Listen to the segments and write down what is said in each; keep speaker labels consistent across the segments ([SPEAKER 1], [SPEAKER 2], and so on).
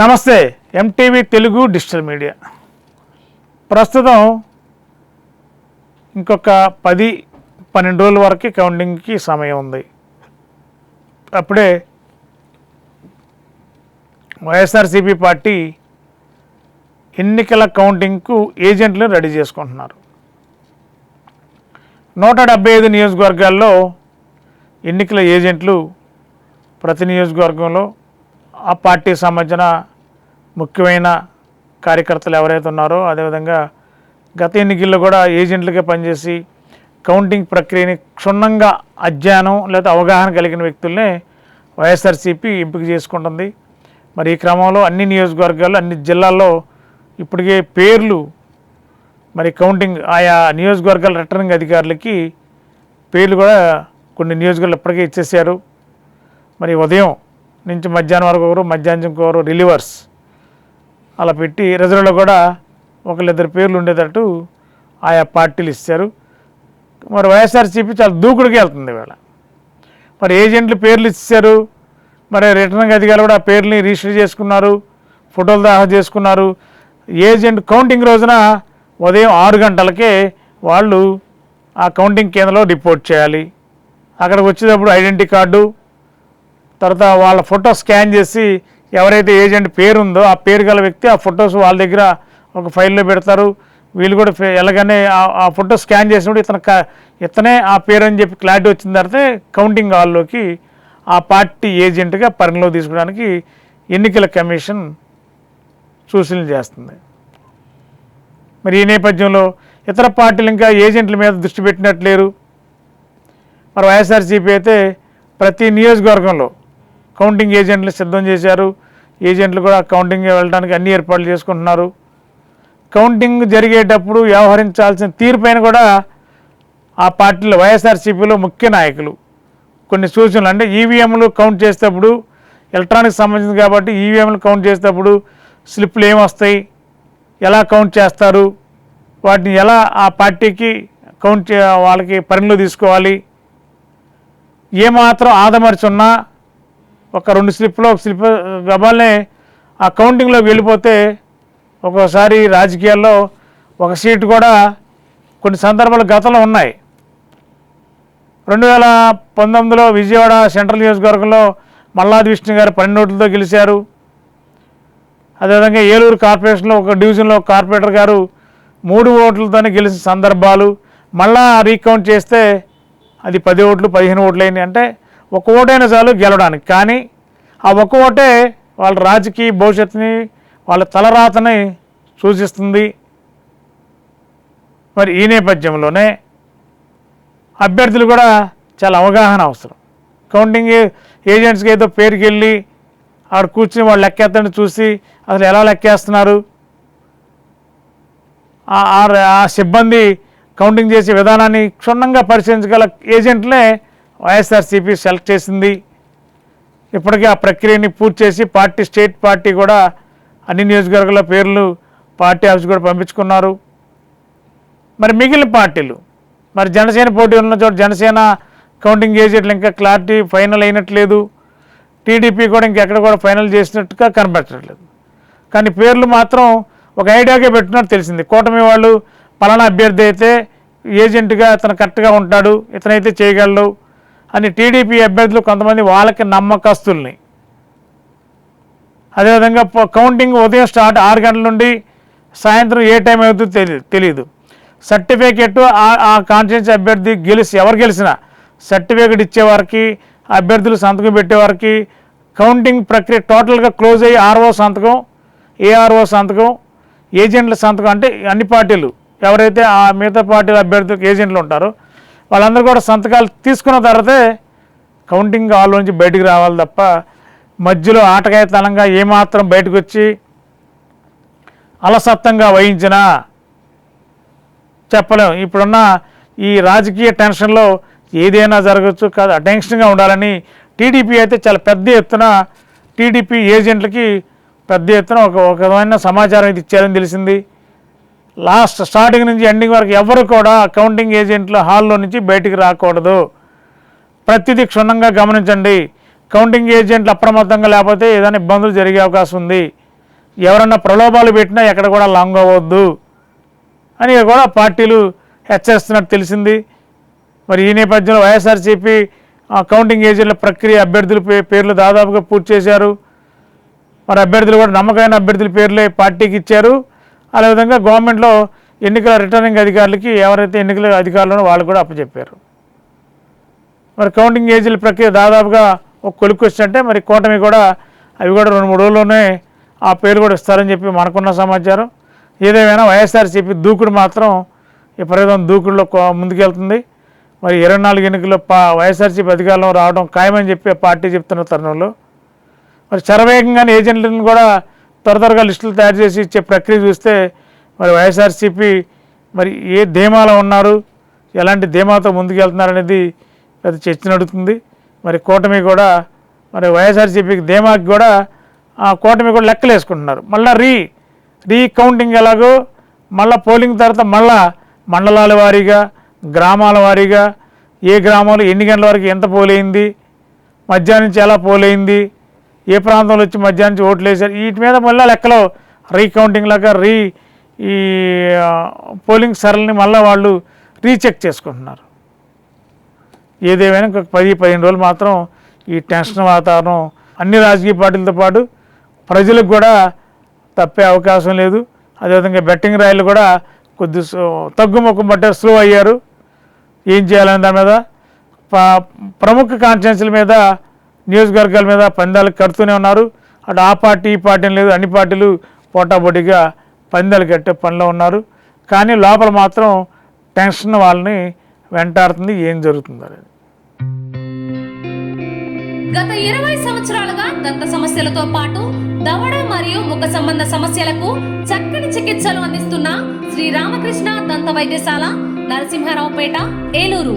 [SPEAKER 1] నమస్తే MTV Telugu digital media. ప్రస్తుతం ఇంకొక పది పన్నెండు రోజుల వరకు కౌంటింగ్కి సమయం ఉంది. అప్పుడే వైఎస్ఆర్సీపీ పార్టీ ఎన్నికల కౌంటింగ్కు ఏజెంట్లను రెడీ చేసుకుంటున్నారు. నూట డెబ్బై ఐదు నియోజకవర్గాల్లో ఎన్నికల ఏజెంట్లు ప్రతి నియోజకవర్గంలో ఆ పార్టీకి సంబంధించిన ముఖ్యమైన కార్యకర్తలు ఎవరైతే ఉన్నారో అదేవిధంగా గత ఎన్నికల్లో కూడా ఏజెంట్లుగా పనిచేసి కౌంటింగ్ ప్రక్రియని క్షుణ్ణంగా అధ్యయనం లేదా అవగాహన కలిగిన వ్యక్తుల్నే వైఎస్ఆర్సీపీ ఎంపిక చేసుకుంటుంది. మరి ఈ క్రమంలో అన్ని నియోజకవర్గాల్లో అన్ని జిల్లాల్లో ఇప్పటికే పేర్లు మరి కౌంటింగ్ ఆయా నియోజకవర్గాల రిటర్నింగ్ అధికారులకి పేర్లు కూడా కొన్ని నియోజకవర్గాలు ఇప్పటికే ఇచ్చేసారు మరి ఉదయం నుంచి మధ్యాహ్నం వరకు ఒకరు మధ్యాహ్నం ఇంకొకరు రిలీవర్స్ అలా పెట్టి రిజర్వ్లో కూడా ఒకళ్ళిద్దరు పేర్లు ఉండేటట్టు ఆయా పార్టీలు ఇచ్చారు. మరి వైఎస్ఆర్సీపీ చాలా దూకుడికి వెళ్తుంది ఇవాళ. మరి ఏజెంట్లు పేర్లు ఇచ్చారు. మరి రిటర్నింగ్ అధికారులు కూడా ఆ పేర్లని రిజిస్టర్ చేసుకున్నారు ఫోటోలు దాహ చేసుకున్నారు. ఏజెంట్ కౌంటింగ్ రోజున ఉదయం ఆరు గంటలకే వాళ్ళు ఆ కౌంటింగ్ కేంద్రంలో రిపోర్ట్ చేయాలి. అక్కడికి వచ్చేటప్పుడు ఐడెంటిటీ కార్డు తర్వాత వాళ్ళ ఫోటో స్కాన్ చేసి ఎవరైతే ఏజెంట్ పేరు ఉందో ఆ పేరు గల వ్యక్తి ఆ ఫొటోస్ వాళ్ళ దగ్గర ఒక ఫైల్లో పెడతారు. వీళ్ళు కూడా ఎలాగనే ఆ- ఫోటో స్కాన్ చేసినప్పుడు ఇతను ఇతనే ఆ పేరు అని చెప్పి క్లారిటీ వచ్చిన తర్వాత కౌంటింగ్ హాల్లోకి ఆ పార్టీ ఏజెంట్గా పరిగణలో తీసుకోవడానికి ఎన్నికల కమిషన్ సూచనలు చేస్తుంది. మరి ఈ నేపథ్యంలో ఇతర పార్టీలు ఇంకా ఏజెంట్ల మీద దృష్టి పెట్టినట్లేరు మరి వైఎస్ఆర్సీపీ అయితే ప్రతి నియోజకవర్గంలో కౌంటింగ్ ఏజెంట్లు సిద్ధం చేశారు. ఏజెంట్లు కూడా కౌంటింగ్ వెళ్ళడానికి అన్ని ఏర్పాట్లు చేసుకుంటున్నారు. కౌంటింగ్ జరిగేటప్పుడు వ్యవహరించాల్సిన తీరుపైన కూడా ఆ పార్టీలో వైఎస్ఆర్సీపీలో ముఖ్య నాయకులు. కొన్ని సూచనలు అంటే ఈవీఎంలు కౌంట్ చేసేటప్పుడు ఎలక్ట్రానిక్ సంబంధించింది కాబట్టి ఈవీఎంలు కౌంట్ చేసేటప్పుడు స్లిప్లు ఏమొస్తాయి ఎలా కౌంట్ చేస్తారు? వాటిని ఎలా ఆ పార్టీకి కౌంట్ వాళ్ళకి పరిణిలో తీసుకోవాలి? ఏమాత్రం ఆదమర్చున్నా ఒక రెండు స్లిప్లో ఒక స్లిప్ గబాల్నే ఆ కౌంటింగ్లోకి వెళ్ళిపోతే ఒక్కోసారి రాజకీయాల్లో ఒక సీటు కూడా కొన్ని సందర్భాలు గతంలో ఉన్నాయి. రెండు వేల పంతొమ్మిదిలో విజయవాడ సెంట్రల్ నియోజకవర్గంలో మల్లాది విష్ణు గారు పన్నెండు ఓట్లతో గెలిచారు. అదేవిధంగా ఏలూరు కార్పొరేషన్లో ఒక డివిజన్లో కార్పొరేటర్ గారు మూడు ఓట్లతోనే గెలిచిన సందర్భాలు. మళ్ళా రీకౌంట్ చేస్తే అది పది ఓట్లు పదిహేను ఓట్లు అయినాయి అంటే ఒక ఓటైనా చాలు గెలవడానికి. కానీ ఆ ఒక్క ఓటే వాళ్ళ రాజకీయ భవిష్యత్తుని వాళ్ళ తలరాతని సూచిస్తుంది. మరి ఈ నేపథ్యంలోనే అభ్యర్థులు కూడా చాలా అవగాహన అవసరం. కౌంటింగ్ ఏజెంట్స్కి ఏదో పేరుకి వెళ్ళి ఆడ కూర్చుని వాళ్ళు లెక్కేస్తుంటే చూసి అసలు ఎలా లెక్కేస్తున్నారు? ఆ- ఆ- ఆ సిబ్బంది కౌంటింగ్ చేసే విధానాన్ని క్షుణ్ణంగా పరిశీలించగల ఏజెంట్లే వైఎస్ఆర్సీపీ సెలెక్ట్ చేసింది. ఇప్పటికే ఆ ప్రక్రియని పూర్తి చేసి పార్టీ స్టేట్ పార్టీ కూడా అన్ని నియోజకవర్గాల పేర్లు పార్టీ ఆఫీస్ కూడా పంపించుకున్నారు. మరి మిగిలిన పార్టీలు మరి జనసేన పోటీ ఉన్న చోట జనసేన కౌంటింగ్ ఏజెంట్లు ఇంకా క్లారిటీ ఫైనల్ అయినట్లేదు. టీడీపీ కూడా ఇంకెక్కడ కూడా ఫైనల్ చేసినట్టుగా కనపడట్లేదు కానీ పేర్లు మాత్రం ఒక ఐడియాగా పెట్టినట్టు తెలిసింది. కూటమి వాళ్ళు పలానా అభ్యర్థి అయితే ఏజెంట్గా ఇతను కరెక్ట్గా ఉంటాడు ఇతనైతే చేయగలడు. అని టీడీపీ అభ్యర్థులు కొంతమంది వాళ్ళకి నమ్మకస్తుల్ని. అదేవిధంగా కౌంటింగ్ ఉదయం స్టార్ట్ ఆరు గంటల నుండి సాయంత్రం ఏ టైం అవుతుందో తెలియదు తెలియదు సర్టిఫికేట్ ఆ- ఆ కాన్స్టిట్యూన్సీ అభ్యర్థి గెలిచి ఎవరు గెలిచినా సర్టిఫికేట్ ఇచ్చేవారికి అభ్యర్థులు సంతకం పెట్టేవారికి కౌంటింగ్ ప్రక్రియ టోటల్గా క్లోజ్ అయ్యి ఆర్ఓ సంతకం ఏఆర్ఓ సంతకం ఏజెంట్ల సంతకం అంటే అన్ని పార్టీలు. ఎవరైతే ఆ మిగతా పార్టీల అభ్యర్థులకు ఏజెంట్లు ఉంటారో వాళ్ళందరూ కూడా సంతకాలు తీసుకున్న తర్వాతే కౌంటింగ్ హాల్ నుంచి బయటికి రావాలి తప్ప మధ్యలో ఆటకాయతనంగా ఏమాత్రం బయటకు వచ్చి అలసత్తంగా వహించినా చెప్పలేం. ఇప్పుడున్న ఈ రాజకీయ టెన్షన్లో ఏదైనా జరగచ్చు కాదు అటెన్షన్గా ఉండాలని టీడీపీ అయితే చాలా పెద్ద ఎత్తున టీడీపీ ఏజెంట్లకి పెద్ద ఎత్తున ఒక ఒక విధమైన సమాచారం ఇది ఇచ్చారని తెలిసింది. లాస్ట్ స్టార్టింగ్ నుంచి ఎండింగ్ వరకు ఎవరు కూడా కౌంటింగ్ ఏజెంట్ల హాల్లో నుంచి బయటికి రాకూడదు. ప్రతిదీ క్షుణ్ణంగా గమనించండి. కౌంటింగ్ ఏజెంట్లు అప్రమత్తంగా లేకపోతే ఏదైనా ఇబ్బందులు జరిగే అవకాశం ఉంది. ఎవరన్నా ప్రలోభాలు పెట్టినా ఎక్కడ కూడా లాంగ్ అవ్వద్దు. అని కూడా పార్టీలు హెచ్చరిస్తున్నట్టు తెలిసింది. మరి ఈ నేపథ్యంలో వైఎస్ఆర్సీపీ కౌంటింగ్ ఏజెంట్ల ప్రక్రియ అభ్యర్థుల పే- పేర్లు దాదాపుగా పూర్తి చేశారు. మరి అభ్యర్థులు కూడా నమ్మకమైన అభ్యర్థుల పేర్లే పార్టీకి ఇచ్చారు. అదేవిధంగా గవర్నమెంట్లో ఎన్నికల రిటర్నింగ్ అధికారులకి ఎవరైతే ఎన్నికల అధికారులను వాళ్ళు కూడా అప్పచెప్పారు. మరి కౌంటింగ్ ఏజీల ప్రక్రియ దాదాపుగా ఒక కొలిక్కి వచ్చినట్టే మరి కూటమి కూడా అవి కూడా రెండు మూడు రోజుల్లోనే ఆ పేరు కూడా ఇస్తారని చెప్పి మనకున్న సమాచారం. ఏదేమైనా వైఎస్ఆర్సీపీ దూకుడు మాత్రం ఈ ప్రయోగం దూకుడులో ముందుకెళ్తుంది. మరి ఇరవై నాలుగు ఎన్నికల్లో పా వైఎస్ఆర్సీపీ అధికారంలో రావడం ఖాయమని చెప్పి పార్టీ చెప్తున్న తరుణంలో. మరి శరవేగంగానే ఏజెంట్లను కూడా త్వర త్వరగా లిస్టులు తయారు చేసి ఇచ్చే ప్రక్రియ చూస్తే మరి వైఎస్ఆర్సీపీ మరి ఏ ధీమాలో ఉన్నారు ఎలాంటి ధీమాతో ముందుకెళ్తున్నారనేది పెద్ద చర్చ నడుతుంది. మరి కూటమి కూడా మరి వైఎస్ఆర్సీపీకి ధీమాకి కూడా ఆ కూటమి కూడా లెక్కలు వేసుకుంటున్నారు మళ్ళీ రీ రీ కౌంటింగ్ ఎలాగో మళ్ళీ పోలింగ్ తర్వాత మళ్ళా మండలాల వారీగా గ్రామాల వారీగా ఏ గ్రామంలో ఎన్ని గంటల వరకు ఎంత పోలైంది మధ్యాహ్నం నుంచి ఎలా పోలైంది ఏ ప్రాంతంలో వచ్చి మధ్యాహ్నం నుంచి ఓట్లు వేశారు? వీటి మీద మళ్ళీ లెక్కలో రీకౌంటింగ్ లాగా రీ ఈ పోలింగ్ సరళిని మళ్ళీ వాళ్ళు రీచెక్ చేసుకుంటున్నారు. ఏదేమైనా ఇంకొక పది పదిహేను రోజులు మాత్రం ఈ టెన్షన్ వాతావరణం అన్ని రాజకీయ పార్టీలతో పాటు ప్రజలకు కూడా తప్పే అవకాశం లేదు. అదేవిధంగా బెట్టింగ్ రాయలు కూడా కొద్ది సో- తగ్గుముఖం పట్టే స్లో అయ్యారు. ఏం చేయాలనే దాని మీద ప్రముఖ కాన్ఫరెన్స్ల మీద నియోజకవర్గాల మీద పందాలు కడుతూనే ఉన్నారు. అటు ఆ పార్టీ ఈ పార్టీ లేదు. అన్ని పార్టీలు పోటాపోటీగా పందాలు కట్టే పనిలో ఉన్నారు. కానీ లోపల మాత్రం టెన్షన్ వాళ్ళని వెంటాడుతుంది. ఏం జరుగుతుందో అనేది.
[SPEAKER 2] గత ఇరవై సంవత్సరాలుగా దంత సమస్యలతో పాటు దవడ మరియు ముఖ సంబంధ సమస్యలకు చక్కని చికిత్సలు అందిస్తున్న శ్రీ రామకృష్ణ దంత వైద్యశాల నరసింహారావుపేట ఏలూరు.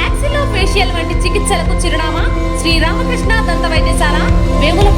[SPEAKER 2] యాక్సిలో ఫేషియల్ వంటి చికిత్సలకు చిరునామా? శ్రీ రామకృష్ణ దంత వైద్యశాల వేములపల్లి